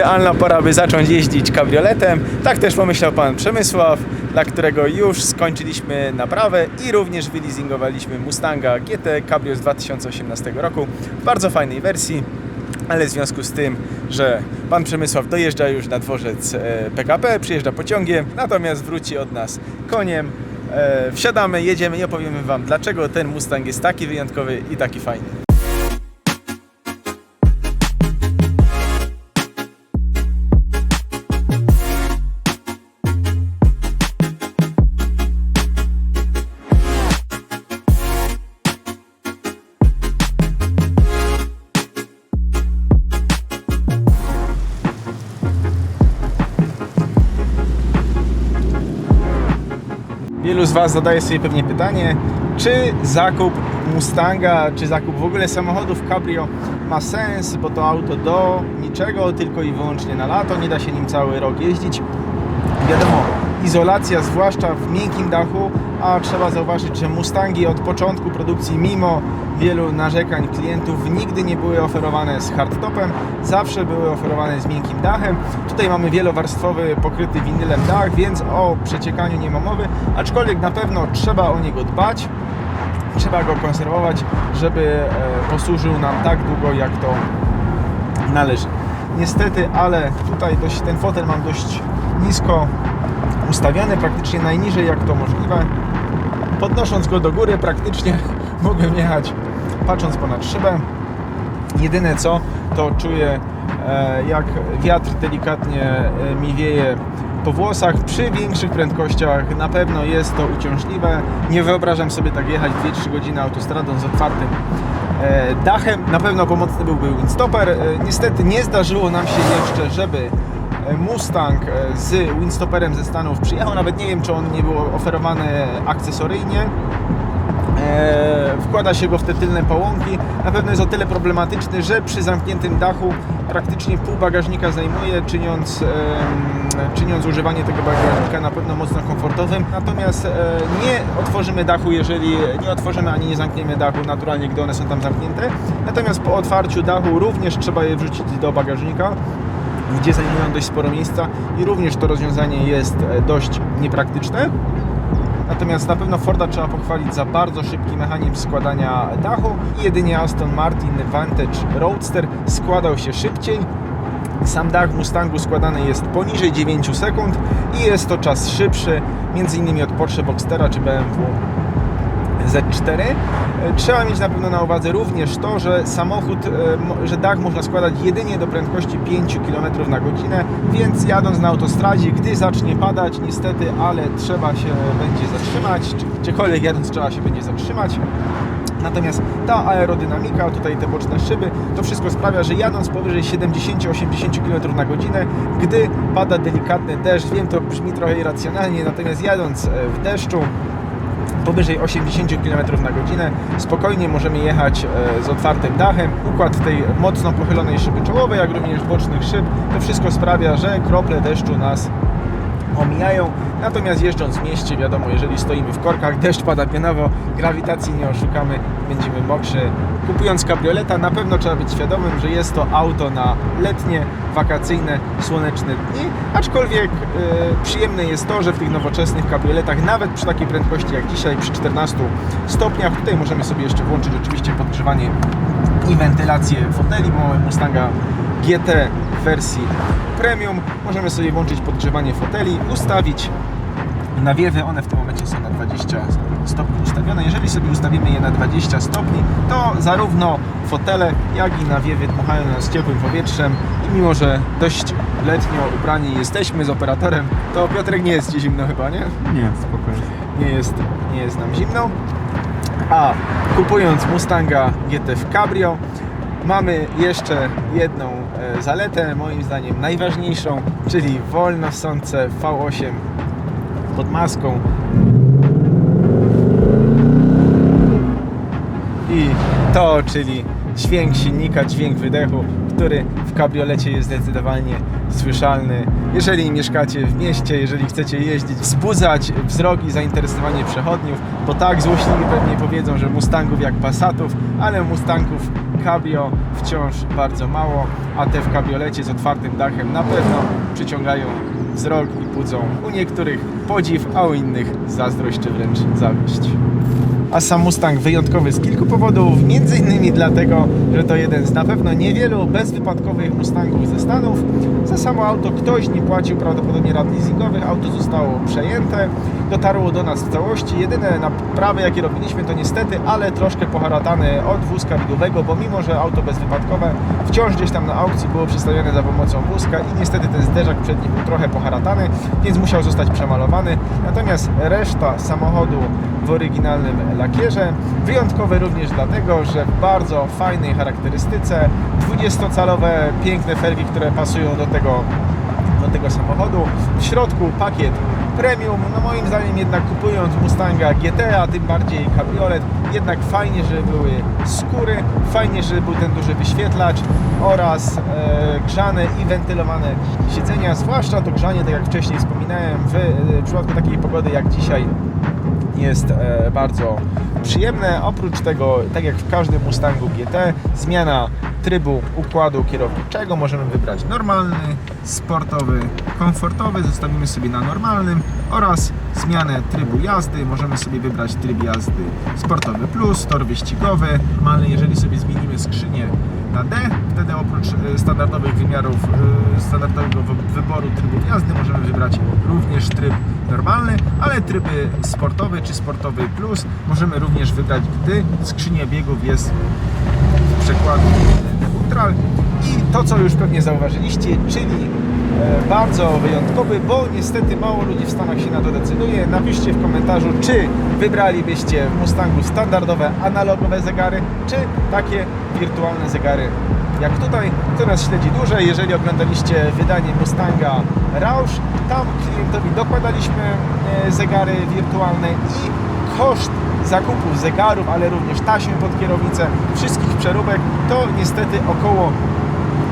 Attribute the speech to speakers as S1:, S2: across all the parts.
S1: idealna pora, by zacząć jeździć kabrioletem. Tak też pomyślał pan Przemysław, dla którego już skończyliśmy naprawę i również wyleasingowaliśmy Mustanga GT Cabrio z 2018 roku w bardzo fajnej wersji. Ale w związku z tym, że pan Przemysław dojeżdża już na dworzec e, PKP, przyjeżdża pociągiem, natomiast wróci od nas koniem, e, wsiadamy, jedziemy i opowiemy wam, dlaczego ten Mustang jest taki wyjątkowy i taki fajny. Z Was zadaje sobie pewnie pytanie, czy zakup Mustanga, czy zakup w ogóle samochodów Cabrio ma sens, bo to auto do niczego, tylko i wyłącznie na lato, nie da się nim cały rok jeździć. Wiadomo, izolacja, zwłaszcza w miękkim dachu, a trzeba zauważyć, że Mustangi od początku produkcji, mimo wielu narzekań klientów, nigdy nie były oferowane z hardtopem, zawsze były oferowane z miękkim dachem. Tutaj mamy wielowarstwowy, pokryty winylem dach, więc o przeciekaniu nie ma mowy, aczkolwiek na pewno trzeba o niego dbać, trzeba go konserwować, żeby e, posłużył nam tak długo, jak to należy. Niestety, ale tutaj dość, ten fotel mam dość nisko ustawiony, praktycznie najniżej jak to możliwe. Podnosząc go do góry, praktycznie mogę jechać patrząc ponad szybę. Jedyne co, to czuję e, jak wiatr delikatnie e, mi wieje po włosach. Przy większych prędkościach na pewno jest to uciążliwe. Nie wyobrażam sobie tak jechać 2-3 godziny autostradą z otwartym e, dachem. Na pewno pomocny byłby windstopper. Niestety nie zdarzyło nam się jeszcze, żeby Mustang e, z windstopperem ze Stanów przyjechał. Nawet nie wiem, czy on nie był oferowany akcesoryjnie. E, wkłada się go w te tylne pałąki. Na pewno jest o tyle problematyczny, że przy zamkniętym dachu praktycznie pół bagażnika zajmuje, czyniąc, czyniąc używanie tego bagażnika na pewno mocno komfortowym. Natomiast e, nie otworzymy dachu, jeżeli nie otworzymy ani nie zamkniemy dachu naturalnie, gdy one są tam zamknięte. Natomiast po otwarciu dachu również trzeba je wrzucić do bagażnika gdzie zajmują dość sporo miejsca i również to rozwiązanie jest e, dość niepraktyczne. Natomiast na pewno Forda trzeba pochwalić za bardzo szybki mechanizm składania dachu. Jedynie Aston Martin Vantage Roadster składał się szybciej. Sam dach Mustangu składany jest poniżej 9 sekund i jest to czas szybszy, innymi od Porsche Boxstera czy BMW Z4. E, Trzeba mieć na pewno na uwadze również to, że samochód, e, że dach można składać jedynie do prędkości 5 km na godzinę, więc jadąc na autostradzie, gdy zacznie padać, niestety, ale trzeba się będzie zatrzymać, gdziekolwiek jadąc trzeba się będzie zatrzymać. Natomiast ta aerodynamika, tutaj te boczne szyby, to wszystko sprawia, że jadąc powyżej 70-80 km na godzinę, gdy pada delikatny deszcz, wiem to brzmi trochę irracjonalnie, natomiast jadąc e, w deszczu, powyżej 80 km na godzinę. Spokojnie możemy jechać e, z otwartym dachem. Układ tej mocno pochylonej szyby czołowej, jak również bocznych szyb, to wszystko sprawia, że krople deszczu nas omijają. Natomiast jeżdżąc w mieście, wiadomo, jeżeli stoimy w korkach, deszcz pada pionowo, grawitacji nie oszukamy, będziemy mokrzy. Kupując kabrioleta, na pewno trzeba być świadomym, że jest to auto na letnie, wakacyjne, słoneczne dni, aczkolwiek e, przyjemne jest to, że w tych nowoczesnych kabrioletach, nawet przy takiej prędkości jak dzisiaj, przy 14 stopniach, tutaj możemy sobie jeszcze włączyć oczywiście podgrzewanie i wentylację foteli, bo mamy Mustanga GT w wersji premium. Możemy sobie włączyć podgrzewanie foteli, ustawić nawiewy, one w tym momencie są na 20 stopni ustawione. Jeżeli sobie ustawimy je na 20 stopni, to zarówno fotele, jak i nawiewy dmuchają na nas ciepłym powietrzem i mimo, że dość letnio ubrani jesteśmy z operatorem, to Piotrek nie jest Ci zimno chyba, nie?
S2: Nie, spokojnie.
S1: nie jest, nie jest nam zimno. A kupując Mustanga GT w Cabrio, mamy jeszcze jedną e, zaletę, moim zdaniem najważniejszą, czyli wolno sące V8 pod maską. I to, czyli dźwięk silnika, dźwięk wydechu, który w kabriolecie jest zdecydowanie słyszalny. Jeżeli mieszkacie w mieście, jeżeli chcecie jeździć, wzbudzać wzrok i zainteresowanie przechodniów, bo tak złośliwi pewnie powiedzą, że Mustangów jak Passatów, ale Mustangów cabrio wciąż bardzo mało, a te w kabriolecie z otwartym dachem na pewno przyciągają wzrok i budzą u niektórych podziw, a u innych zazdrość czy wręcz zawiść. A sam Mustang wyjątkowy z kilku powodów, między innymi dlatego, że to jeden z na pewno niewielu bezwypadkowych Mustangów ze Stanów. Za samo auto ktoś nie płacił prawdopodobnie rat leasingowych, auto zostało przejęte, dotarło do nas w całości. Jedyne naprawy jakie robiliśmy to niestety, ale troszkę poharatane od wózka widłowego, bo mimo, że auto bezwypadkowe wciąż gdzieś tam na aukcji było przedstawione za pomocą wózka i niestety ten zderzak przedni był trochę poharatany, więc musiał zostać przemalowany. Natomiast reszta samochodu w oryginalnym lakierze. Wyjątkowy również dlatego, że w bardzo fajnej charakterystyce 20-calowe piękne felgi, które pasują do tego, do tego samochodu. W środku pakiet premium. No moim zdaniem jednak kupując Mustanga GT, a tym bardziej kabriolet, jednak fajnie, żeby były skóry, fajnie, żeby był ten duży wyświetlacz oraz e, grzane i wentylowane siedzenia, zwłaszcza to grzanie, tak jak wcześniej wspominałem, w, e, w przypadku takiej pogody jak dzisiaj jest e, bardzo przyjemne. Oprócz tego, tak jak w każdym Mustangu GT, zmiana trybu układu kierowniczego. Możemy wybrać normalny, sportowy, komfortowy, zostawimy sobie na normalnym. Oraz zmianę trybu jazdy, możemy sobie wybrać tryb jazdy sportowy plus, tor wyścigowy, normalny, jeżeli sobie zmienimy skrzynię na D, wtedy oprócz e, standardowych wymiarów, e, standardowego wy- wyboru trybów jazdy możemy wybrać również tryb normalny, ale tryby sportowy czy sportowy plus możemy również wybrać, gdy skrzynia biegów jest w przekładzie neutral i to co już pewnie zauważyliście, czyli e, bardzo wyjątkowy, bo niestety mało ludzi w Stanach się na to decyduje. Napiszcie w komentarzu, czy wybralibyście w Mustangu standardowe analogowe zegary, czy takie wirtualne zegary jak tutaj. Kto nas śledzi dłużej, jeżeli oglądaliście wydanie Mustanga Roush, tam klientowi dokładaliśmy e, zegary wirtualne i koszt zakupu zegarów, ale również taśmy pod kierownicę, wszystkich przeróbek to niestety około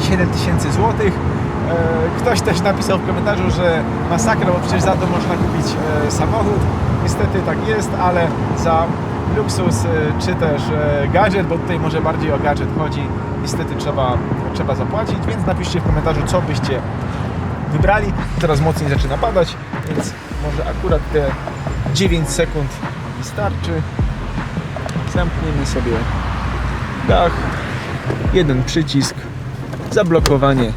S1: 7000 zł. Ktoś też napisał w komentarzu, że masakra, bo przecież za to można kupić e, samochód. Niestety tak jest, ale za luksus e, czy też e, gadżet, bo tutaj może bardziej o gadżet chodzi, niestety trzeba, trzeba zapłacić, więc napiszcie w komentarzu, co byście wybrali. Teraz mocniej zaczyna padać, więc może akurat te 9 sekund wystarczy. Zamkniemy sobie dach, jeden przycisk, zablokowanie.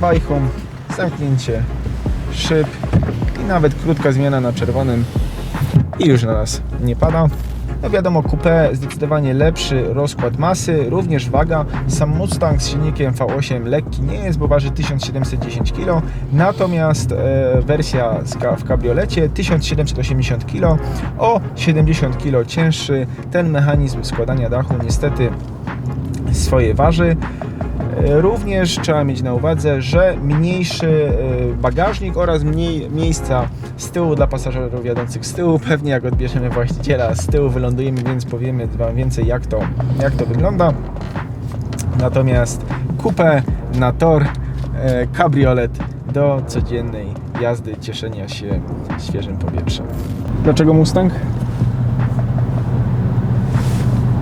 S1: Bajką, zamknięcie. Szyb. I nawet krótka zmiana na czerwonym. I już na nas nie pada. No wiadomo, coupé zdecydowanie lepszy rozkład masy, również waga. Sam Mustang z silnikiem V8 lekki nie jest, bo waży 1710 kg, natomiast e, wersja w kabriolecie 1780 kg, o 70 kg cięższy. Ten mechanizm składania dachu niestety swoje waży. E, Również trzeba mieć na uwadze, że mniejszy e, bagażnik oraz mniej miejsca z tyłu dla pasażerów jadących z tyłu. Pewnie jak odbierzemy właściciela z tyłu wylądujemy, więc powiemy Wam więcej jak to, jak to wygląda. Natomiast kupę na tor, e, kabriolet do codziennej jazdy, cieszenia się świeżym powietrzem. Dlaczego Mustang?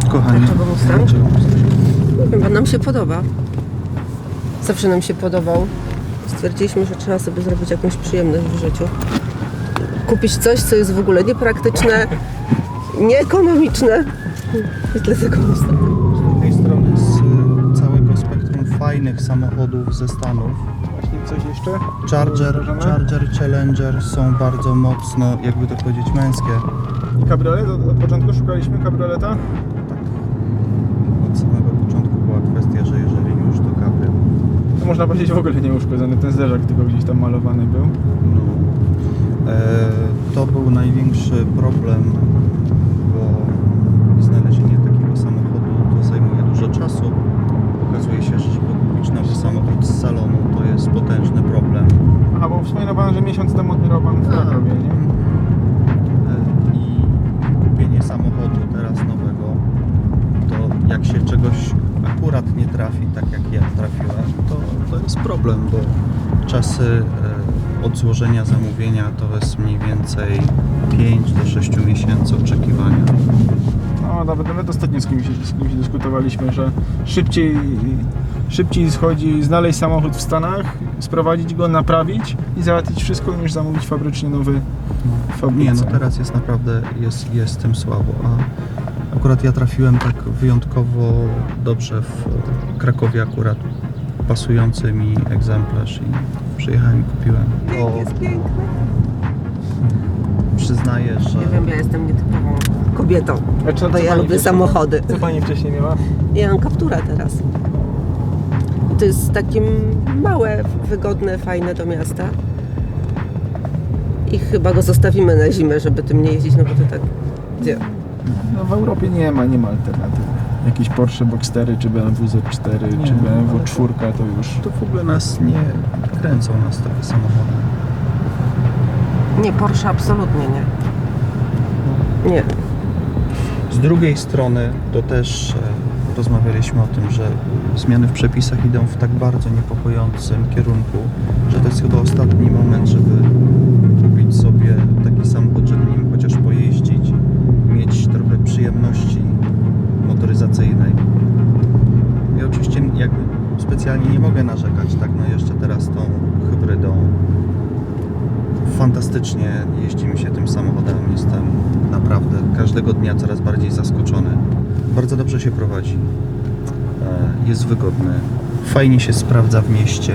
S2: Kochanie.
S3: Dlaczego Mustang? Bo nam się podoba. Zawsze nam się podobał. Stwierdziliśmy, że trzeba sobie zrobić jakąś przyjemność w życiu. Kupić coś, co jest w ogóle niepraktyczne, nieekonomiczne. I dlatego Mustang.
S2: Z drugiej strony z y, całego spektrum fajnych samochodów ze Stanów
S1: Właśnie coś jeszcze?
S2: Charger? Charger, Challenger są bardzo mocno, jakby to powiedzieć, męskie.
S1: I kabriolet? Od, od początku szukaliśmy kabrioleta?
S2: Od samego początku była kwestia, że jeżeli już to kabry,
S1: To można powiedzieć w ogóle nieuszkodzony, ten zderzak tylko gdzieś tam malowany był.
S2: no, e, to był największy problem, bo znalezienie takiego samochodu to zajmuje dużo czasu. Okazuje się, że żeby kupić nowy samochód z salonu to jest potężny problem.
S1: Aha, bo wspominał Pan, że miesiąc temu odbierał Pan w Krakowie, nie?
S2: E, I kupienie samochodu teraz nowego, to jak się czegoś akurat nie trafi tak jak ja trafiłem, to, to jest problem, bo czasy e, od złożenia zamówienia to jest mniej więcej 5 do 6 miesięcy oczekiwania.
S1: No, nawet, nawet ostatnio z kimś, z kimś dyskutowaliśmy, że szybciej, szybciej schodzi znaleźć samochód w Stanach, sprowadzić go, naprawić i załatwić wszystko, niż zamówić fabrycznie nowy w fabryce.
S2: Nie, no teraz jest naprawdę, jest, jest tym słabo, a akurat ja trafiłem tak wyjątkowo dobrze w Krakowie akurat pasujący mi egzemplarz i przyjechałem i kupiłem. Bo
S3: Jest piękny.
S2: przyznaję, że
S3: Nie wiem, ja jestem nietypową kobietą,
S1: A co-
S3: bo
S1: co
S3: ja
S1: pani
S3: lubię
S1: wcześniej-
S3: samochody.
S1: Co Pani wcześniej miała?
S3: Ja mam kapturę teraz. To jest takie małe, wygodne, fajne do miasta. I chyba go zostawimy na zimę, żeby tym nie jeździć, no bo to tak... Gdzie?
S1: No w Europie nie ma, nie ma alternatywy. Jakieś Porsche Boxstery, czy BMW Z4,
S2: Nie,
S1: czy
S2: no,
S1: BMW
S2: ale to-
S1: 4 to już...
S2: to w ogóle nas nie kręcą nas takie samochody.
S3: Nie, Porsche absolutnie nie. Nie.
S2: Z drugiej strony to też e, rozmawialiśmy o tym, że zmiany w przepisach idą w tak bardzo niepokojącym kierunku, że to jest chyba ostatni moment, żeby kupić sobie taki samochód, żeby nim chociaż pojeździć, mieć trochę przyjemności motoryzacyjnej. Ja oczywiście jakby specjalnie nie mogę narzekać, tak, no jeszcze teraz tą hybrydą fantastycznie jeździ mi się tym samochodem. Jestem naprawdę każdego dnia coraz bardziej zaskoczony. Bardzo dobrze się prowadzi. E, Jest wygodny. Fajnie się sprawdza w mieście.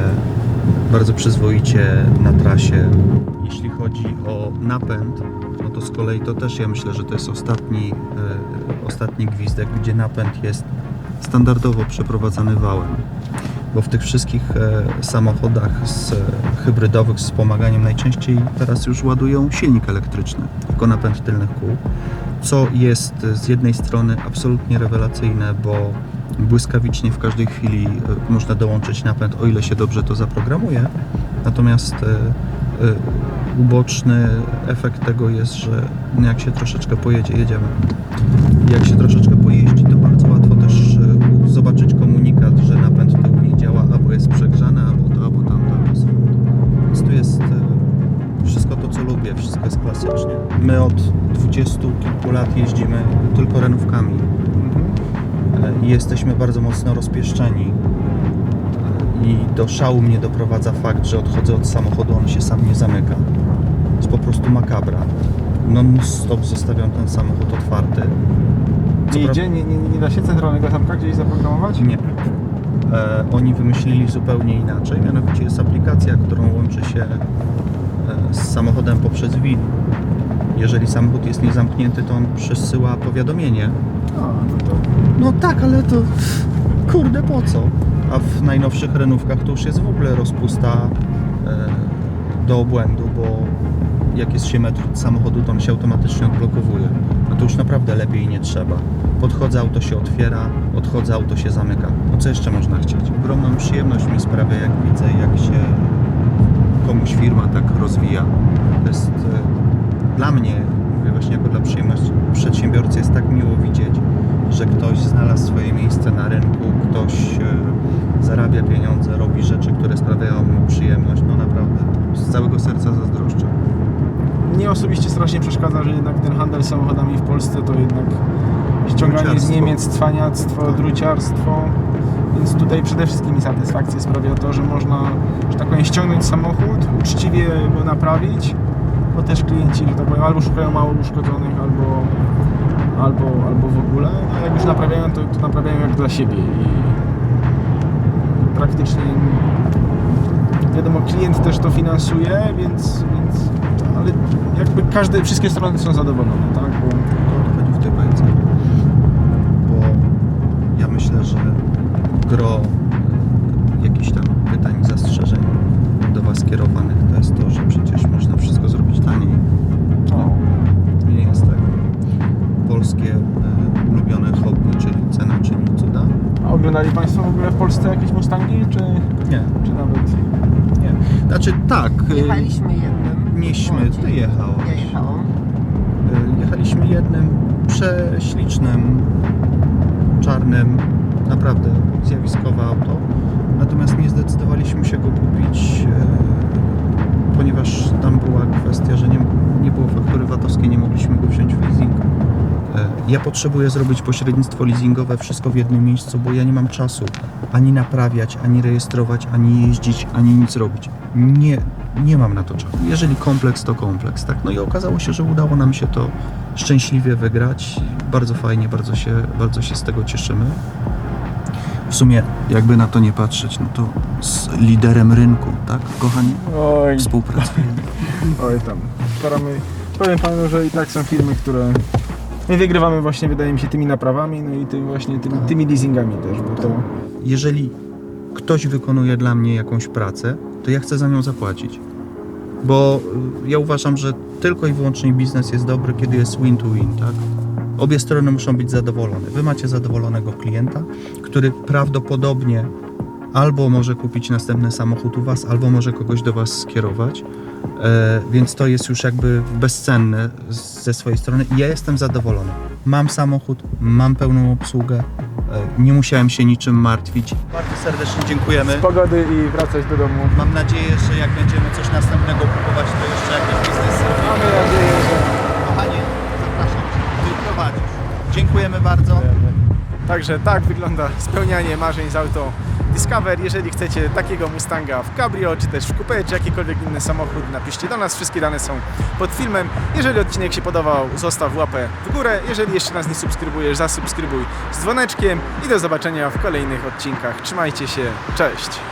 S2: Bardzo przyzwoicie na trasie. Jeśli chodzi o napęd, no to z kolei to też ja myślę, że to jest ostatni, e, ostatni gwizdek, gdzie napęd jest standardowo przeprowadzany wałem bo w tych wszystkich e, samochodach z, e, hybrydowych z wspomaganiem najczęściej teraz już ładują silnik elektryczny jako napęd tylnych kół, co jest z jednej strony absolutnie rewelacyjne, bo błyskawicznie w każdej chwili e, można dołączyć napęd, o ile się dobrze to zaprogramuje, natomiast uboczny efekt tego jest, że jak się troszeczkę pojedzie, jedziemy. Jak się troszeczkę kilku lat jeździmy tylko renówkami e, i jesteśmy bardzo mocno rozpieszczeni. E, I do szału mnie doprowadza fakt, że odchodzę od samochodu, on się sam nie zamyka. Jest po prostu makabra. Non-stop zostawiam ten samochód otwarty. Co
S1: Nie idzie? Nie, nie, nie da się centralnego zamka gdzieś zaprogramować?
S2: Nie. E, oni wymyślili zupełnie inaczej. Mianowicie jest aplikacja, którą łączy się e, z samochodem poprzez WIN. Jeżeli samochód jest niezamknięty, to on przesyła powiadomienie.
S1: A, no to...
S2: No tak, ale to kurde po co? A w najnowszych renówkach to już jest w ogóle rozpusta e, do obłędu, bo jak jest się metr od samochodu, to on się automatycznie odblokowuje. No to już naprawdę lepiej nie trzeba. Podchodzę, auto się otwiera, odchodzę, auto się zamyka. No co jeszcze można chcieć? Ogromną przyjemność mi sprawia, jak widzę, jak się komuś firma tak rozwija. To jest e, dla mnie, mówię właśnie jako dla przyjemności przedsiębiorcy, jest tak miło widzieć, że ktoś znalazł swoje miejsce na rynku, ktoś e, zarabia pieniądze, robi rzeczy, które sprawiają mu przyjemność. No naprawdę, z całego serca zazdroszczę.
S1: Mnie osobiście strasznie przeszkadza, że jednak ten handel samochodami w Polsce to jednak ściąganie z. Niemiec, cwaniactwo,
S2: Tak.
S1: druciarstwo. Więc tutaj przede wszystkim mi satysfakcję sprawia to, że można, że tak powiem, ściągnąć samochód, uczciwie go naprawić, bo też klienci, że tak powiem, albo szukają mało uszkodzonych, albo, albo, albo w ogóle. No, jak już naprawiają, to, to naprawiają jak dla siebie i praktycznie wiadomo, klient też to finansuje, więc, więc ale jakby każde, wszystkie strony są zadowolone, tak? Bo
S2: To chodzi w tej bajce. Bo ja myślę, że gro jakichś tam pytań zastrzeżeń do Was kierowanych
S1: oglądali Państwo w ogóle w Polsce jakieś Mustangi, czy,
S2: Nie.
S1: czy nawet...
S2: Nie. Znaczy tak. e,
S3: Jechaliśmy jednym.
S2: Nieśmy, ty jechałeś.
S3: Ja jechałam.
S2: E, Jechaliśmy jednym prześlicznym, czarnym naprawdę zjawiskowe auto. Natomiast nie zdecydowaliśmy się go kupić, e, ponieważ tam była kwestia, że nie, nie było faktury VAT-owskiej, nie mogliśmy go wziąć w leasing. E, Ja potrzebuję zrobić pośrednictwo leasingowe, wszystko w jednym miejscu, bo ja nie mam czasu ani naprawiać, ani rejestrować, ani jeździć, ani nic robić. Nie, nie mam na to czasu. Jeżeli kompleks, to kompleks, tak? No i okazało się, że udało nam się to szczęśliwie wygrać. Bardzo fajnie, bardzo się, bardzo się z tego cieszymy. W sumie, jakby na to nie patrzeć, no to z liderem rynku, tak, kochani?
S1: Oj,
S2: Współpracujemy.
S1: oj tam. Staramy. Powiem panu, że i tak są firmy, które. My wygrywamy właśnie, wydaje mi się, tymi naprawami, no i tym właśnie tymi, tymi leasingami też, bo to.
S2: jeżeli ktoś wykonuje dla mnie jakąś pracę, to ja chcę za nią zapłacić. Bo y, ja uważam, że tylko i wyłącznie biznes jest dobry, kiedy jest win-to-win, tak? Obie strony muszą być zadowolone. Wy macie zadowolonego klienta, który prawdopodobnie albo może kupić następny samochód u Was, albo może kogoś do Was skierować. E, więc to jest już jakby bezcenne z- ze swojej strony. I ja jestem zadowolony. Mam samochód, mam pełną obsługę, e, nie musiałem się niczym martwić. Bardzo serdecznie dziękujemy.
S1: Pogody i wracać do domu.
S2: Mam nadzieję, że jak będziemy coś następnego kupować, to jeszcze jakiś biznes.
S1: Mamy nadzieję, że.
S2: Kochanie, zapraszam Cię. Ty prowadzisz. Dziękujemy bardzo.
S1: Także tak wygląda spełnianie marzeń z auto Discover. Jeżeli chcecie takiego Mustanga w Cabrio, czy też w Coupe, czy jakikolwiek inny samochód, napiszcie do nas. Wszystkie dane są pod filmem. Jeżeli odcinek się podobał, zostaw łapę w górę. Jeżeli jeszcze nas nie subskrybujesz, zasubskrybuj z dzwoneczkiem i do zobaczenia w kolejnych odcinkach. Trzymajcie się, cześć!